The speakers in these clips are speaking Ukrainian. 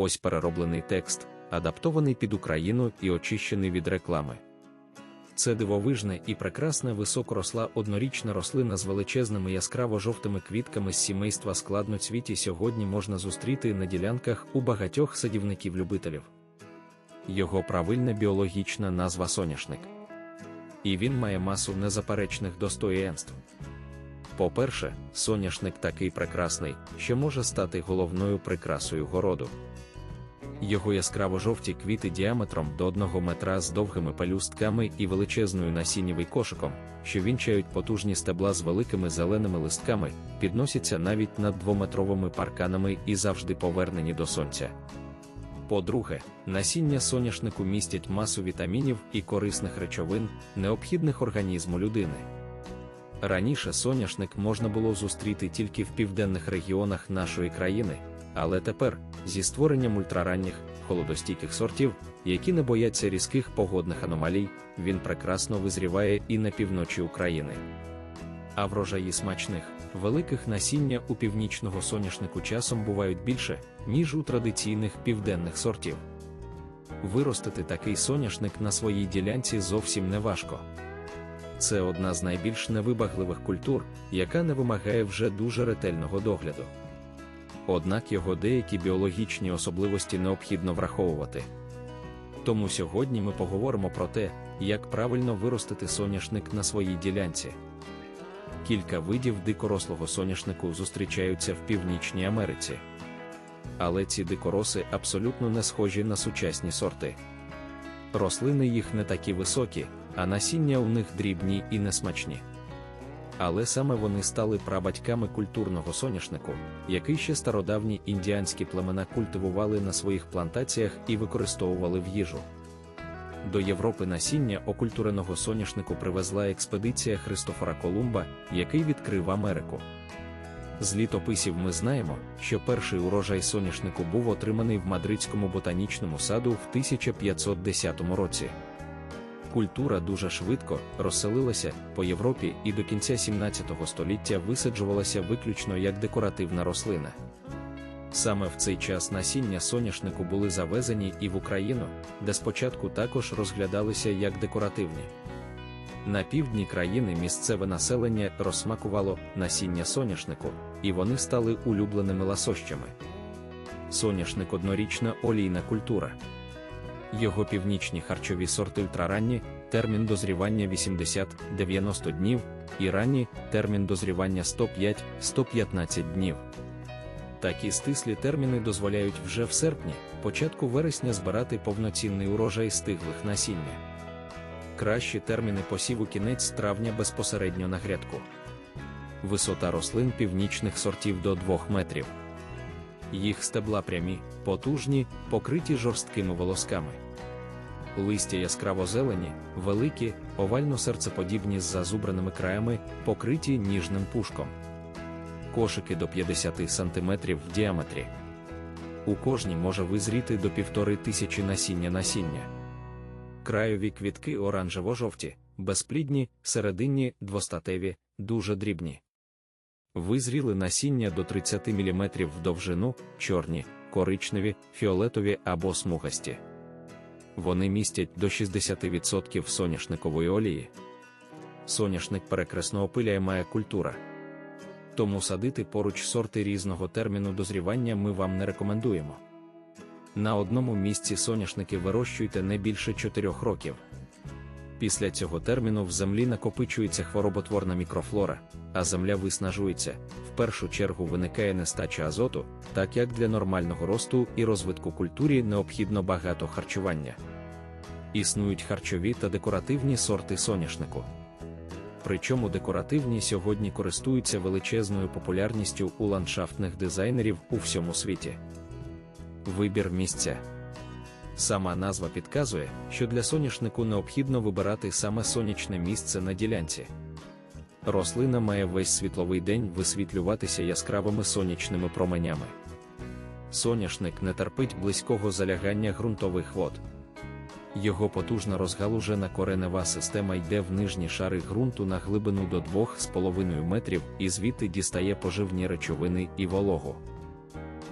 Ось перероблений текст, адаптований під Україну і очищений від реклами. Це дивовижна і прекрасна високоросла однорічна рослина з величезними яскраво-жовтими квітками з сімейства складноцвіті сьогодні можна зустріти на ділянках у багатьох садівників-любителів. Його правильна біологічна назва соняшник. І він має масу незаперечних достоєнств. По-перше, соняшник такий прекрасний, що може стати головною прикрасою городу. Його яскраво-жовті квіти діаметром до 1 метра з довгими пелюстками і величезною насіннєвий кошиком, що вінчають потужні стебла з великими зеленими листками, підносяться навіть над двометровими парканами і завжди повернені до сонця. По-друге, насіння соняшнику містять масу вітамінів і корисних речовин, необхідних організму людини. Раніше соняшник можна було зустріти тільки в південних регіонах нашої країни, але тепер, зі створенням ультраранніх, холодостійких сортів, які не бояться різких погодних аномалій, він прекрасно визріває і на півночі України. А врожаї смачних, великих насіння у північного соняшнику часом бувають більше, ніж у традиційних південних сортів. Виростити такий соняшник на своїй ділянці зовсім не важко. Це одна з найбільш невибагливих культур, яка не вимагає вже дуже ретельного догляду. Однак його деякі біологічні особливості необхідно враховувати. Тому сьогодні ми поговоримо про те, як правильно виростити соняшник на своїй ділянці. Кілька видів дикорослого соняшнику зустрічаються в Північній Америці. Але ці дикороси абсолютно не схожі на сучасні сорти. Рослини їх не такі високі, а насіння у них дрібні і несмачні. Але саме вони стали прабатьками культурного соняшнику, який ще стародавні індіанські племена культивували на своїх плантаціях і використовували в їжу. До Європи насіння окультуреного соняшнику привезла експедиція Христофора Колумба, який відкрив Америку. З літописів ми знаємо, що перший урожай соняшнику був отриманий в мадридському ботанічному саду в 1510 році. Культура дуже швидко розселилася по Європі і до кінця 17 століття висаджувалася виключно як декоративна рослина. Саме в цей час насіння соняшнику були завезені і в Україну, де спочатку також розглядалися як декоративні. На півдні країни місцеве населення розсмакувало насіння соняшнику, і вони стали улюбленими ласощами. Соняшник однорічна олійна культура. Його північні харчові сорти ультраранні, термін дозрівання 80-90 днів, і ранні термін дозрівання 105-115 днів. Такі стислі терміни дозволяють вже в серпні, початку вересня збирати повноцінний урожай стиглих насіння. Кращі терміни посіву кінець травня безпосередньо на грядку. Висота рослин північних сортів до 2 метрів. Їх стебла прямі, потужні, покриті жорсткими волосками. Листя яскраво зелені, великі, овально серцеподібні з зазубраними краями, покриті ніжним пушком. Кошики до 50 см в діаметрі. У кожній може визріти до півтори тисячі насіння насіння. Краєві квітки оранжево-жовті, безплідні, серединні, двостатеві, дуже дрібні. Визріли насіння до 30 мм в довжину, чорні, коричневі, фіолетові або смугасті. Вони містять до 60% соняшникової олії. Соняшник перекресно опиляє має культура. Тому садити поруч сорти різного терміну дозрівання ми вам не рекомендуємо. На одному місці соняшники вирощуйте не більше 4 років. Після цього терміну в землі накопичується хвороботворна мікрофлора, а земля виснажується. В першу чергу виникає нестача азоту, так як для нормального росту і розвитку культурі необхідно багато харчування. Існують харчові та декоративні сорти соняшнику. Причому декоративні сьогодні користуються величезною популярністю у ландшафтних дизайнерів у всьому світі. Вибір місця. Сама назва підказує, що для соняшнику необхідно вибирати саме сонячне місце на ділянці. Рослина має весь світловий день висвітлюватися яскравими сонячними променями. Соняшник не терпить близького залягання ґрунтових вод. Його потужна розгалужена коренева система йде в нижні шари ґрунту на глибину до 2,5 метрів і звідти дістає поживні речовини і вологу.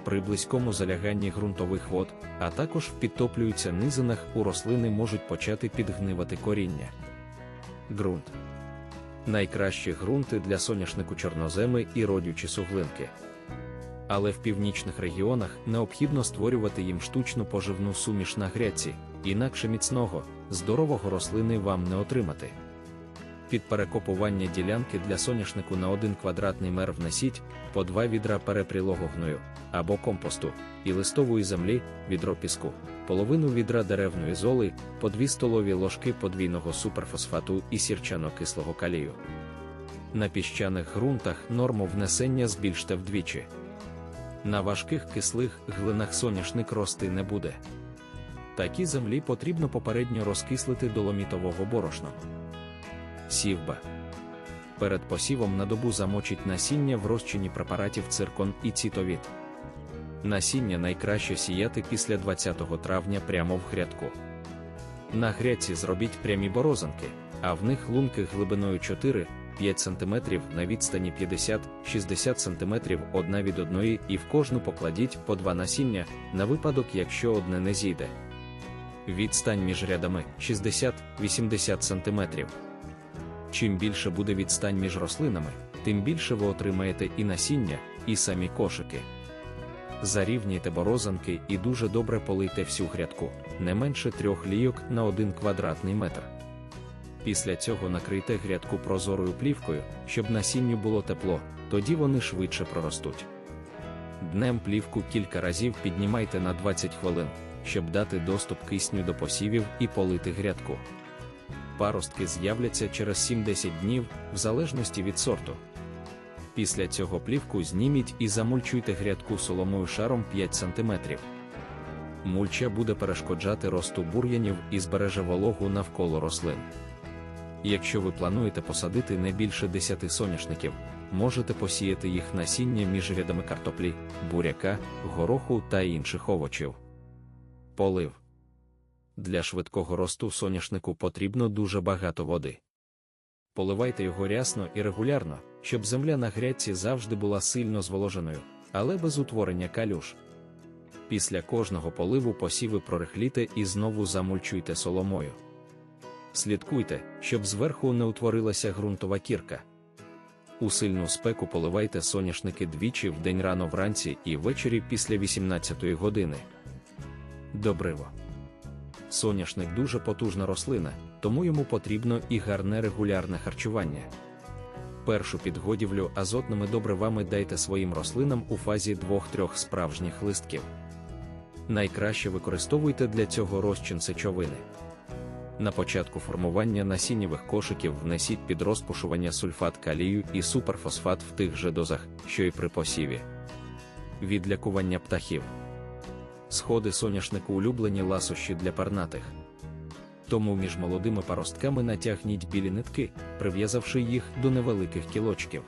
При близькому заляганні ґрунтових вод, а також в підтоплюються низинах у рослини можуть почати підгнивати коріння. Ґрунт. Найкращі ґрунти для соняшнику чорноземи і родючі суглинки. Але в північних регіонах необхідно створювати їм штучну поживну суміш на грядці, інакше міцного, здорового рослини вам не отримати. Під перекопування ділянки для соняшнику на 1 квадратний мер внесіть по 2 відра перепрілого гною або компосту і листової землі, відро піску, половину відра деревної золи, по 2 столові ложки подвійного суперфосфату і сірчано-кислого калію. На піщаних ґрунтах норму внесення збільште вдвічі. На важких кислих глинах соняшник рости не буде. Такі землі потрібно попередньо розкислити доломітового борошна. Сівба. Перед посівом на добу замочить насіння в розчині препаратів циркон і цитовід. Насіння найкраще сіяти після 20 травня прямо в грядку. На грядці зробіть прямі борозинки, а в них лунки глибиною 4-5 см на відстані 50-60 см одна від одної і в кожну покладіть по два насіння на випадок, якщо одне не зійде. Відстань між рядами 60-80 см. Чим більше буде відстань між рослинами, тим більше ви отримаєте і насіння, і самі кошики. Зарівнюйте борозанки і дуже добре полийте всю грядку, не менше трьох лійок на один квадратний метр. Після цього накрийте грядку прозорою плівкою, щоб насінню було тепло, тоді вони швидше проростуть. Днем плівку кілька разів піднімайте на 20 хвилин, щоб дати доступ кисню до посівів і полити грядку паростки з'являться через 7-10 днів, в залежності від сорту. Після цього плівку зніміть і замульчуйте грядку соломою шаром 5 см. Мульча буде перешкоджати росту бур'янів і збереже вологу навколо рослин. Якщо ви плануєте посадити не більше 10 соняшників, можете посіяти їх насіння між рядами картоплі, буряка, гороху та інших овочів. Полив для швидкого росту соняшнику потрібно дуже багато води. Поливайте його рясно і регулярно, щоб земля на грядці завжди була сильно зволоженою, але без утворення калюш. Після кожного поливу посіви прорихліте і знову замульчуйте соломою. Слідкуйте, щоб зверху не утворилася ґрунтова кірка. У сильну спеку поливайте соняшники двічі в день рано вранці і ввечері після 18 години. Добриво. Соняшник дуже потужна рослина, тому йому потрібно і гарне регулярне харчування. Першу підгодівлю азотними добривами дайте своїм рослинам у фазі 2-3 справжніх листків. Найкраще використовуйте для цього розчин сечовини. На початку формування насіннєвих кошиків внесіть під розпушування сульфат калію і суперфосфат в тих же дозах, що й при посіві. Відлякування птахів. Сходи соняшнику улюблені ласощі для пернатих. Тому між молодими паростками натягніть білі нитки, прив'язавши їх до невеликих кілочків.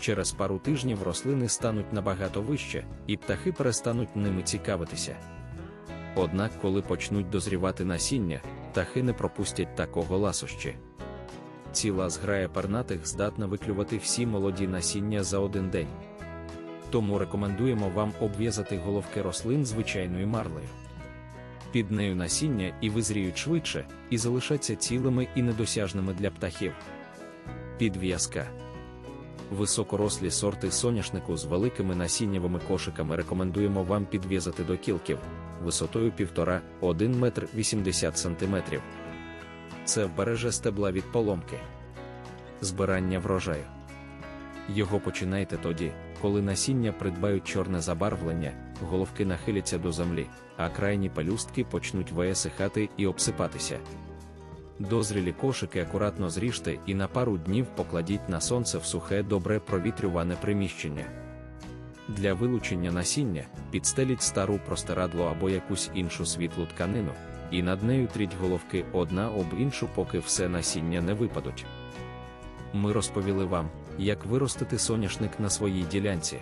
Через пару тижнів рослини стануть набагато вище, і птахи перестануть ними цікавитися. Однак, коли почнуть дозрівати насіння, птахи не пропустять такого ласощі. Ціла зграя пернатих здатна виклювати всі молоді насіння за один день тому рекомендуємо вам обв'язати головки рослин звичайною марлею. Під нею насіння і визріють швидше, і залишаться цілими і недосяжними для птахів. Підв'язка. Високорослі сорти соняшнику з великими насіннєвими кошиками рекомендуємо вам підв'язати до кілків висотою 1,5-1 метр 80 см. Це вбереже стебла від поломки. Збирання врожаю. Його починайте тоді, коли насіння придбають чорне забарвлення, головки нахиляться до землі, а крайні пелюстки почнуть висихати і обсипатися. Дозрілі кошики акуратно зріжте і на пару днів покладіть на сонце в сухе добре провітрюване приміщення. Для вилучення насіння підстеліть стару простирадло або якусь іншу світлу тканину, і над нею тріть головки одна об іншу, поки все насіння не випадуть. Ми розповіли вам, як виростити соняшник на своїй ділянці.